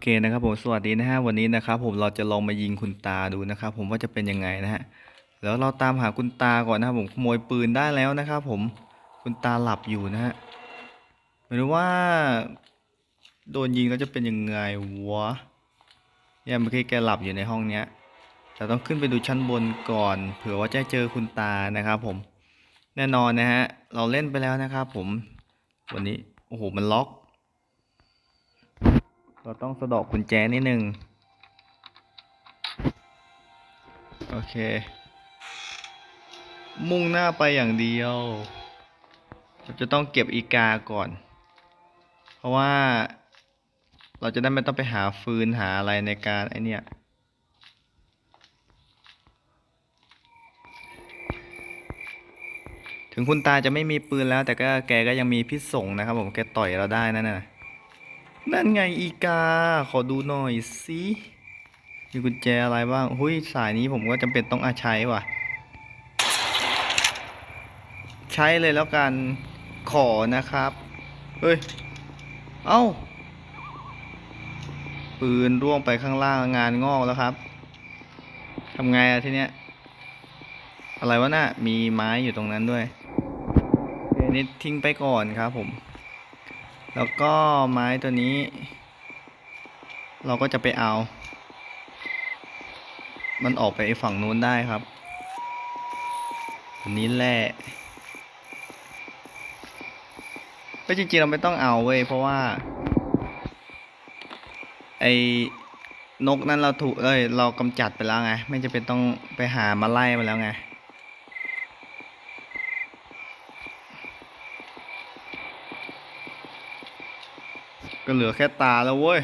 โอเคนะครับผมสวัสดีนะฮะวันนี้นะครับผมเราจะลองมายิงคุณตาดูนะครับผมว่าจะเป็นยังไงนะฮะแล้วเราตามหาคุณตาก่อนนะครับผมขโมยปืนได้แล้วนะครับผมคุณตาหลับอยู่นะฮะไม่รู้ว่า โดนยิงแล้วจะเป็นยังไงวะเนี่ยเมื่อกี้แกหลับอยู่ในห้องเนี้ยแต่ต้องขึ้นไปดูชั้นบนก่อน เผื่อว่าจะเจอคุณตานะครับผมแน่นอนนะฮะเราเล่นไปแล้วนะครับผมวันนี้โอ้โหมันล็อก เราต้องสะเดอกกุญแจนิดนึง โอเค มุ่งหน้าไปอย่างเดียวเราจะต้องเก็บอีกาก่อน เพราะว่าเราจะได้ไม่ต้องไปหาฟืนหาอะไรในการไอเนี่ยถึงคุณตาจะไม่มีปืนแล้วแต่ก็แกก็ยังมีพิษสงนะครับผมแกต่อยเราได้นั่นน่ะ นั่นไงอีกา ขอดูหน่อยสิมีกุญแจอะไรบ้างหุ้ยสายนี้ผมก็จำเป็นต้องอาใช้ว่ะ ใช้เลยแล้วกัน ขอนะครับ เฮ้ย เอ้า ปืนร่วงไปข้างล่างงานงอกแล้วครับ ทำไงอะทีเนี้ย อะไรวะน่ะ มีไม้อยู่ตรงนั้นด้วยโอเคนี่ทิ้งไปก่อนครับผม แล้วก็ไม้ตัวนี้ เราก็จะไปเอา มันออกไปฝั่งนู้นได้ครับอันนี้แหละก็จริงๆเราไม่ต้องเอาเว้ยเพราะว่า ไอ้นกนั้นเราถูกเอ้ยเรากำจัดไปแล้วไง ไม่จะเป็นต้องไปหามาไล่มาแล้วไง ก็เหลือแค่ตาแล้วเว้ย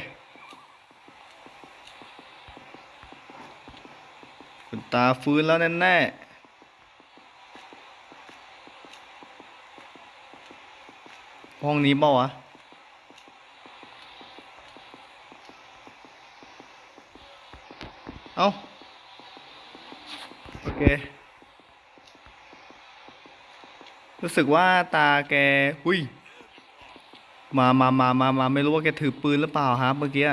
คุณตาฟื้นแล้วแน่ๆห้องนี้เปล่าวะ เอ้าโอเค รู้สึกว่าตาแกหุย มามามามามาไม่รู้ว่าแกถือปืนหรือเปล่าครับ เมื่อกี้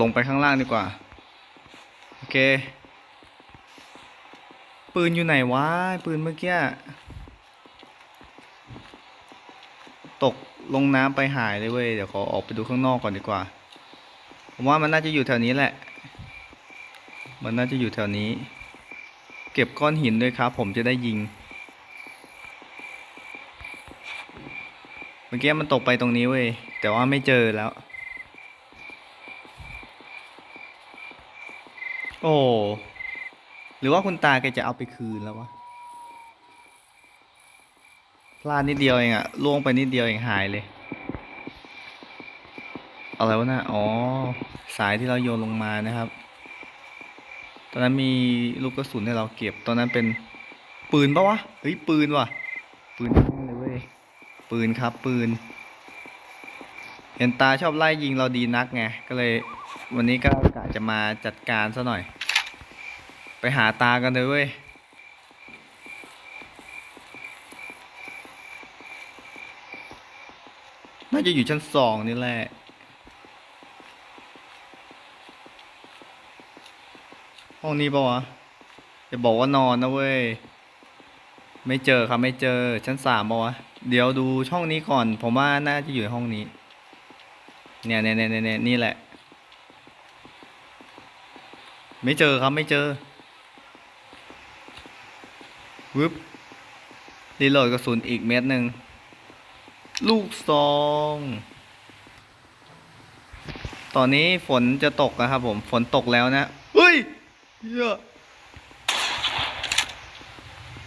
ลงไปข้างล่างดีกว่า โอเค ปืนอยู่ไหนวะ ปืนเมื่อกี้ ตกลงน้ำไปหายเลยเว้ย เดี๋ยวขอออกไปดูข้างนอกก่อนดีกว่า ผมว่ามันน่าจะอยู่แถวนี้แหละ มันน่าจะอยู่แถวนี้ เก็บก้อนหินด้วยครับ ผมจะได้ยิง เมื่ อกี้มันตกไปตรงนี้เว้ย แต่ว่าไม่เจอแล้ว โอ้ หรือว่าคุณตาแกจะเอาไปคืนแล้ววะ พลาดนิดเดียวเองอะล่วงไปนิดเดียวเองหายเลย อะไรวะนะอ๋อ สายที่เราโยนลงมานะครับ ตอนนั้นมีลูกกระสุนให้เราเก็บ ตอนนั้นเป็นปืนปะวะ เฮ้ยปืนว่ะ ปืนแน่เลยเว้ย ปืนครับปืน เห็นตาชอบไล่ยิงเราดีนักไงก็เลยวันนี้ก็กะจะมาจัดการซะหน่อย ไปหาตากันเลยเว้ยน่าจะอยู่ชั้นสองนี่แหละ ห้องนี้ปะวะจะบอกว่านอนนะเว้ย ไม่เจอครับไม่เจอชั้นสามปะวะ เดี๋ยวดูช่องนี้ก่อน ผมว่าน่าจะอยู่ในห้องนี้ เนี่ยเนี่ยเนี่ยเนี่ยนี่แหละ ไม่เจอครับไม่เจอวึบรีโหลดกระสุนอีกเม็ดหนึ่ง ลูกซอง ตอนนี้ฝนจะตกนะครับผม ฝนตกแล้วนะเฮ้ยเหี้ย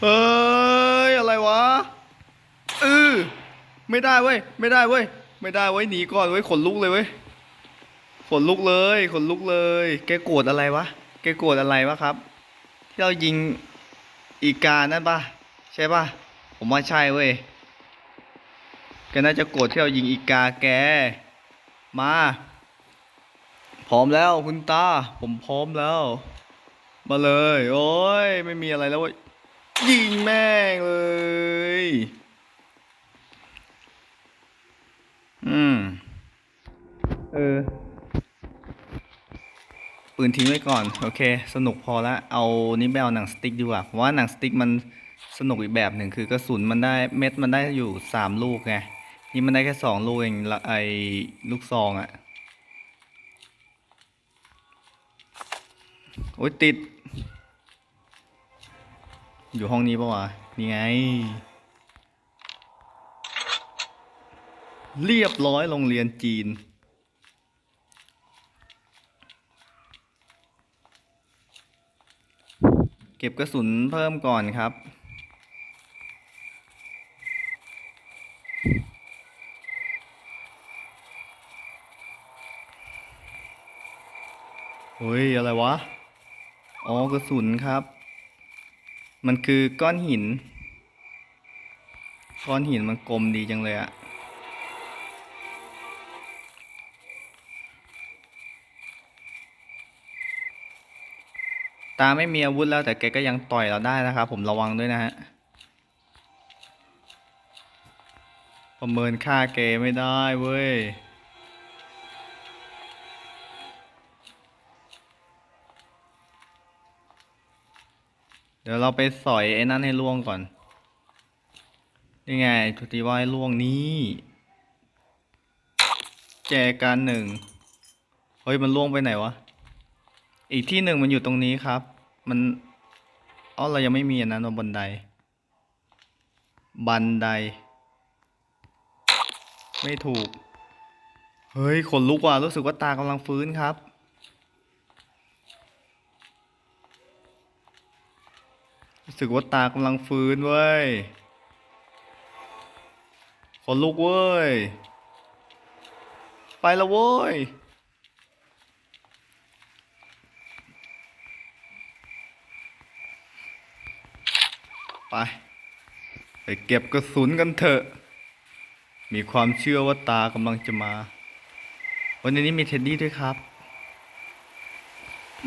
เฮ้ย อะไรวะ ไม่ได้เว้ย ไม่ได้เว้ย ไม่ได้เว้ย หนีก่อนเว้ย ขนลุกเลยเว้ย ขนลุกเลย ขนลุกเลย แกโกรธอะไรวะ แกโกรธอะไรวะครับ ที่เรายิงอีกานั่นปะใช่ปะผมว่าใช่เว้ย แกน่าจะโกรธที่เรายิงอีกาแก มา พร้อมแล้วคุณตา ผมพร้อมแล้ว มาเลย โอ้ย ไม่มีอะไรแล้วเว้ยยิงแม่งเลย อืม เออ ปืนทิ้งไว้ก่อน โอเค สนุกพอละเอานี่ไปเอาหนังสติ๊กดีกว่าเพราะว่าหนังสติ๊กมันสนุกอีกแบบหนึ่งคือกระสุนมันได้เม็ดมันได้อยู่สามลูกไงนี่มันได้แค่สองลูกเองไอลูกซองอะโอ้ยติด อยู่ห้องนี้ปะวะนี่ไง เรียบร้อยโรงเรียนจีน ก็บกระสุนเพิ่มก่อนครับ เฮ้ย อะไรวะ อ๋อกระสุนครับ มันคือก้อนหิน ก้อนหินมันกลมดีจังเลยอะ ตาไม่มีอาวุธแล้วแต่แกก็ยังต่อยเราได้นะครับ ผมระวังด้วยนะฮะประเมินค่าแกไม่ได้เว้ยเดี๋ยวเราไปสอยไอ้นั่นให้ล่วงก่อน นี่ไงทุติว่าให้ล่วงนี้ แจกันหนึ่ง เฮ้ย มันล่วงไปไหนวะ อีกที่หนึ่งมันอยู่ตรงนี้ครับ มันอ๋อเรายังไม่มีอันนั้นบนบันได บันได ไม่ถูก เฮ้ยขนลุกว่ะรู้สึกว่าตากำลังฟื้นครับ รู้สึกว่าตากำลังฟื้นเว้ยขนลุกเว้ย ไปละเว้ย ไป ไปเก็บกระสุนกันเถอะ มีความเชื่อว่าตากำลังจะมา วันนี้มีเท็ดดี้ด้วยครับ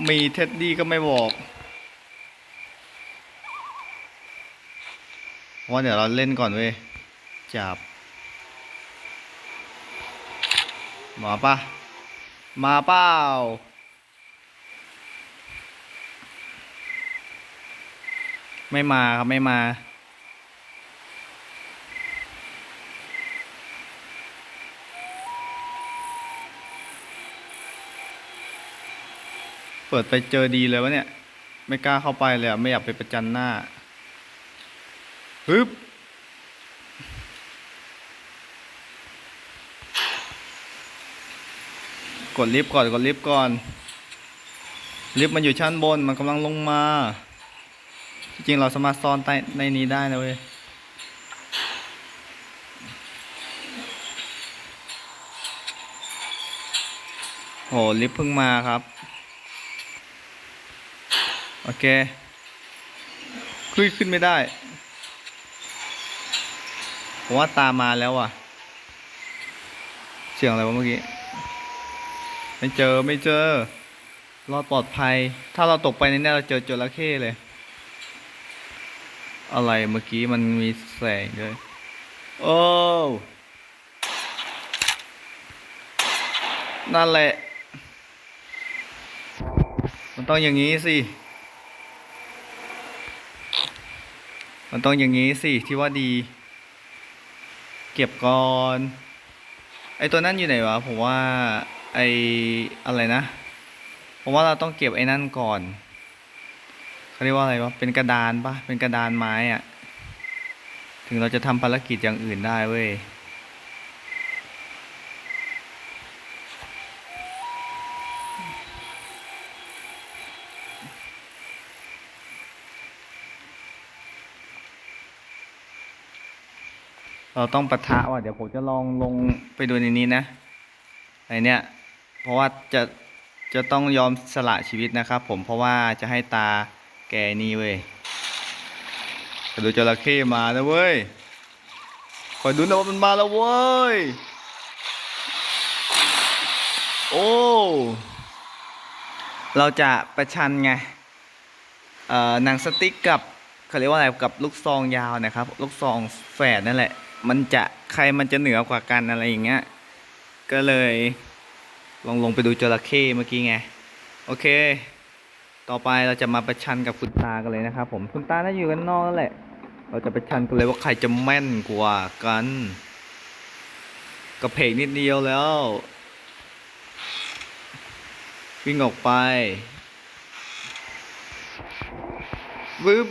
มีเท็ดดี้ก็ไม่บอกว่าเดี๋ยวเราเล่นก่อนเว้ย จับ มาปะมาเปล่า ไม่มาครับไม่มาเปิดไปเจอดีเลยวะเนี่ย ไม่กล้าเข้าไปเลยอะไม่อยากไปประจันหน้าฮึบกดลิฟต์ก่อนกดลิฟต์ก่อน ลิฟต์มันอยู่ชั้นบนมันกำลังลงมา จริงเราสามารถซ่อนใต้ในนี้ได้นะเว้ยโหลิฟต์เพิ่งมาครับ โอเคขึ้นขึ้นไม่ได้ผมว่าตามมาแล้วอะ เสียงอะไรวะเมื่อกี้ ไม่เจอไม่เจอ รอดปลอดภัย ถ้าเราตกไปในนี้เราเจอจระเข้เลย อะไรเมื่อกี้มันมีแสงด้วย โอ้ นั่นแหละ มันต้องอย่างนี้สิ มันต้องอย่างนี้สิที่ว่าดี เก็บก่อน ไอตัวนั่นอยู่ไหนวะ ผมว่าไออะไรนะ ผมว่าเราต้องเก็บไอ้นั่นก่อน เขาเรียกว่าอะไรวะ เป็นกระดานปะเป็นกระดานไม้อะถึงเราจะทำภารกิจอย่างอื่นได้เว้ย เราต้องปะทะว่ะ เดี๋ยวผมจะลองลงไปดูในนี้นะไอเนี้ย เพราะว่าจะจะต้องยอมสละชีวิตนะครับผม เพราะว่าจะให้ตา แกนี่เว้ยคอยดูจระเข้มานะเว้ยคอยดูนะว่ามันมาแล้วเว้ย โอ้ เราจะประชันไงเอ่อหนังสติ๊กกับเขาเรียกว่าอะไรกับลูกซองยาวนะครับ ลูกซองแฝดนั่นแหละ มันจะใครมันจะเหนือกว่ากันอะไรอย่างเงี้ย ก็เลยลองลงไปดูจระเข้เมื่อกี้ไง โอเค ต่อไปเราจะมาประชันกับคุณตากันเลยนะครับผมคุณตาน่าอยู่กันนอกแล้วแหละ เราจะประชันกันเลยว่าใครจะแม่นกว่ากันกระเพกนิดเดียวแล้ว วิ่งออกไปวึบ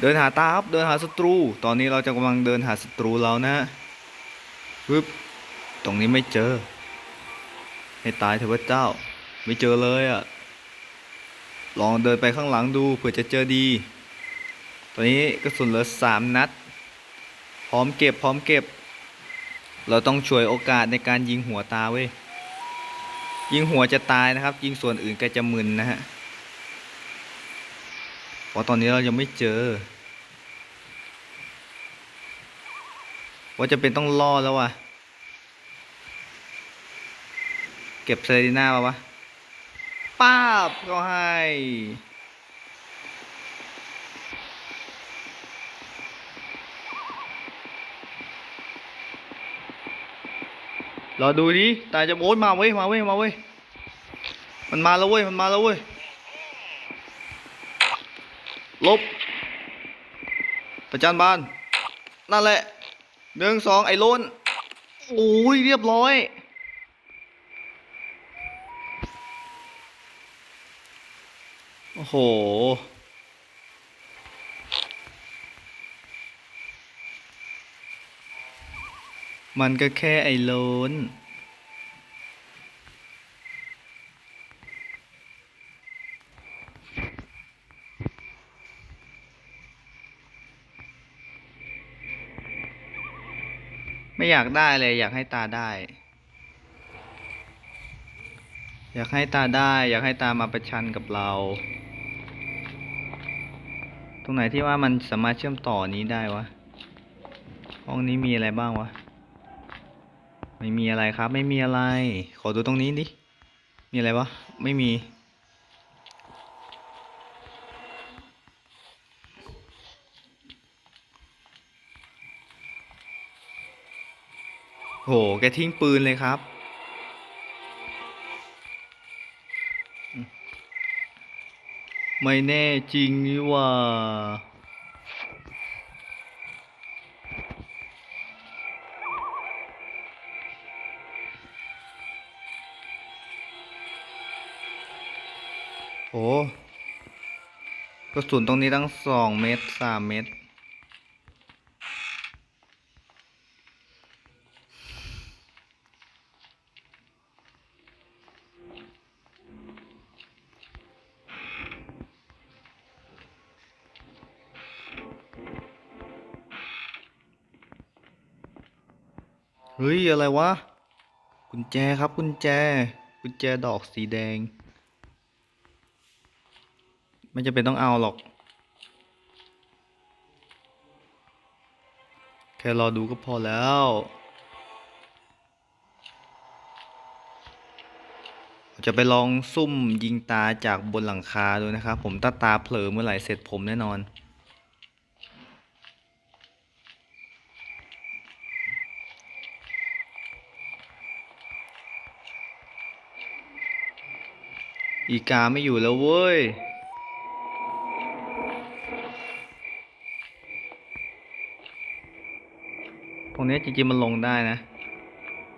เดินหาตาครับเดินหาศัตรู ตอนนี้เราจะกำลังเดินหาศัตรูเรานะวึบตรงนี้ไม่เจอ ให้ตายเถอะพระเจ้า ไม่เจอเลยอะ่ะ ลองเดินไปข้างหลังดูเผื่อจะเจอดี ตอนนี้กระสุนเหลือสามนัด พร้อมเก็บพร้อมเก็บ เราต้องช่วยโอกาสในการยิงหัวตาเว้ย ยิงหัวจะตายนะครับ ยิงส่วนอื่นก็จะมึนนะฮะเพราะตอนนี้เรายังไม่เจอ ว่าจะเป็นต้องล่อแล้ววะ เก็บเซรีน่ามาวะป้าบก็ให้รอดูดิตาจะโอ๊ยมาเว้ย มาเว้ย มาเว้ย มันมาแล้วเว้ย มันมาแล้วเว้ย ลบ ประจันบาน นั่นแหละหนึ่งสองไอ้โลนโอ้ย เรียบร้อย โห มันก็แค่ไอ้โลนไม่อยากได้เลย อยากให้ตาได้ อยากให้ตาได้ อยากให้ตามาประชันกับเรา รงไหนที่ว่ามันสามารถเชื่อมต่อนี้ได้วะ ห้องนี้มีอะไรบ้างวะ ไม่มีอะไรครับ ไม่มีอะไร ขอดูตรงนี้ดิ มีอะไรวะ ไม่มี โห แกทิ้งปืนเลยครับ ไม่แน่จริงนี่ว่าโอ้กระสุนตรงนี้ตั้งสองเมตรสามเมตร เฮ้ย อะไรวะ กุญแจครับกุญแจ กุญแจดอกสีแดง ไม่จะเป็นต้องเอาหรอก แค่รอดูก็พอแล้วจะไปลองซุ่มยิงตาจากบนหลังคาดูนะครับ ผมถ้าตาเผลอเมื่อไหร่เสร็จผมแน่นอน อีกาไม่อยู่แล้วเว้ย ตรงนี้จริงๆมันลงได้นะ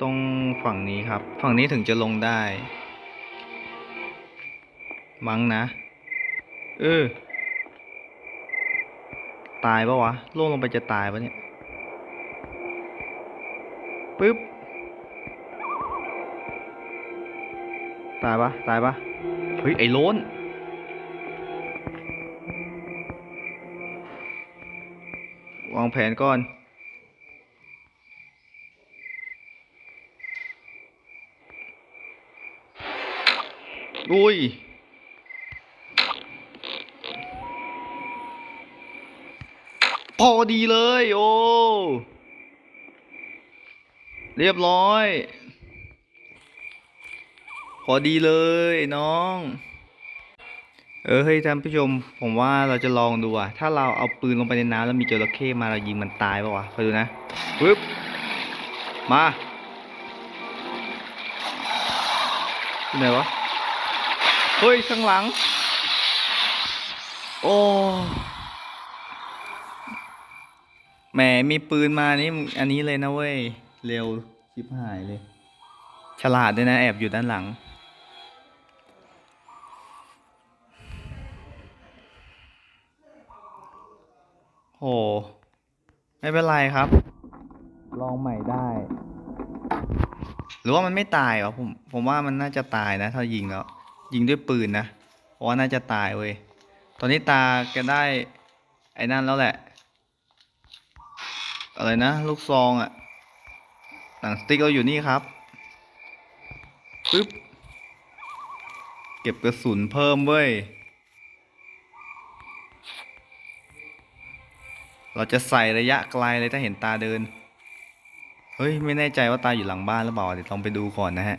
ตรงฝั่งนี้ครับ ฝั่งนี้ถึงจะลงได้ มั้งนะ เออ ตายปะวะ ล่วงลงไปจะตายปะเนี่ย ปึ๊บ ตายปะตายปะ เฮ้ย ไอ้โล้นวางแผนก่อน อุ้ย พอดีเลย โอ้ เรียบร้อย พอดีเลยน้อง เออเฮ้ยท่านผู้ชม ผมว่าเราจะลองดูอะถ้าเราเอาปืนลงไปในน้ำแล้วมีจระเข้มาเรายิงมันตายปะวะคอยดูนะปึ๊บมาที่ไหนวะ เฮ้ย ข้างหลัง โอ้แหมมีปืนมานี่อันนี้เลยนะเว้ย เร็วชิบหายเลย ฉลาดด้วยนะ แอบอยู่ด้านหลัง โห ไม่เป็นไรครับ ลองใหม่ได้ หรือว่ามันไม่ตายวะผม ผมว่ามันน่าจะตายนะ ถ้ายิงแล้ว ยิงด้วยปืนนะเพราะว่าน่าจะตายเว้ย ตอนนี้ตาแกได้ไอ้นั่นแล้วแหละ อะไรนะ ลูกซองอะหนังสติ๊กเราอยู่นี่ครับปึ๊บ เก็บกระสุนเพิ่มเว้ย เราจะใส่ระยะไกลเลยถ้าเห็นตาเดิน เฮ้ย ไม่แน่ใจว่าตาอยู่หลังบ้านหรือเปล่าเดี๋ยวลองไปดูก่อนนะฮะ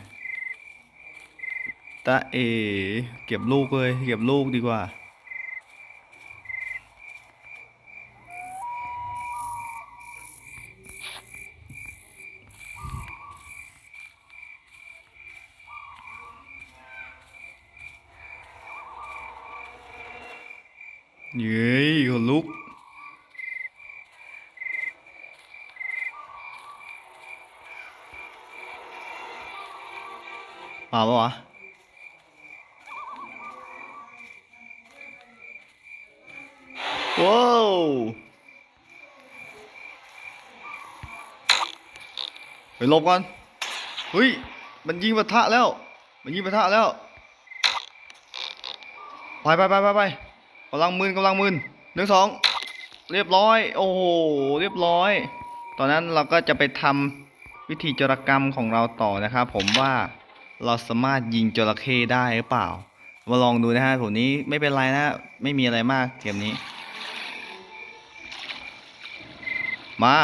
ตาเอ เก็บลูกเลย เก็บลูกดีกว่า เย้ยคนลุก มาปะวะว้าวไปหลบก่อน เฮ้ย มันยิงปะทะแล้ว มันยิงปะทะแล้ว ไปไปไปไปไปกำลังมืนกำลังมืนหนึ่งสอง เรียบร้อย โอ้โห เรียบร้อย ตอนนั้นเราก็จะไปทำวิธีจรกรรมของเราต่อนะครับผมว่า เราสามารถยิงจระเข้ได้หรือเปล่า มาลองดูนะฮะผมนี้ไม่เป็นไรนะไม่มีอะไรมากเกมนี้ มา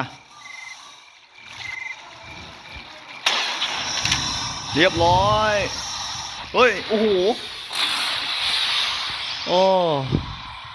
เรียบร้อย เฮ้ย โอ้โห โอ้